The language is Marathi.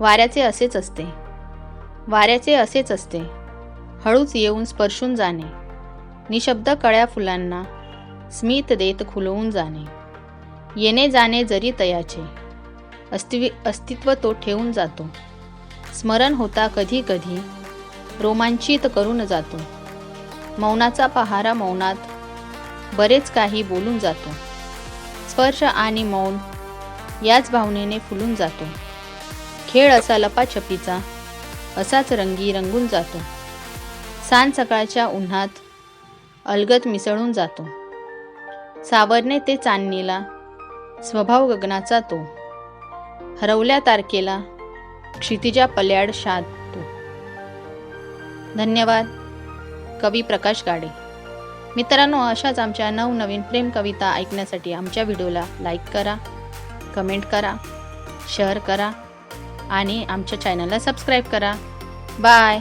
वाऱ्याचे असेच असते. वाऱ्याचे असेच असते. हळूच येऊन स्पर्शून जाणे. निशब्द कळ्या फुलांना स्मित देत खुलवून जाणे. येणे जाणे जरी तयाचे. अस्तिवी अस्तित्व तो ठेवून जातो. स्मरण होता कधी कधी रोमांचित करून जातो. मौनाचा पहारा मौनात बरेच काही बोलून जातो. स्पर्श आणि मौन याच भावनेने फुलून जातो. खेळ असा लपाछपीचा असाच रंगी रंगून जातो. सांज सकाळच्या उन्हात अलगत मिसळून जातो. सावरणे ते चांदणीला स्वभाव गगनाचा तो. हरवल्या तारखेला क्षितिजा पल्याड शाधतो धन्यवाद कवी प्रकाश गाडे. मित्रांनो अशाच आमच्या नवनवीन प्रेम कविता ऐकण्यासाठी आमच्या व्हिडिओला लाईक करा कमेंट करा शेअर करा. आणि आमच्या चॅनलला सबस्क्राईब करा. बाय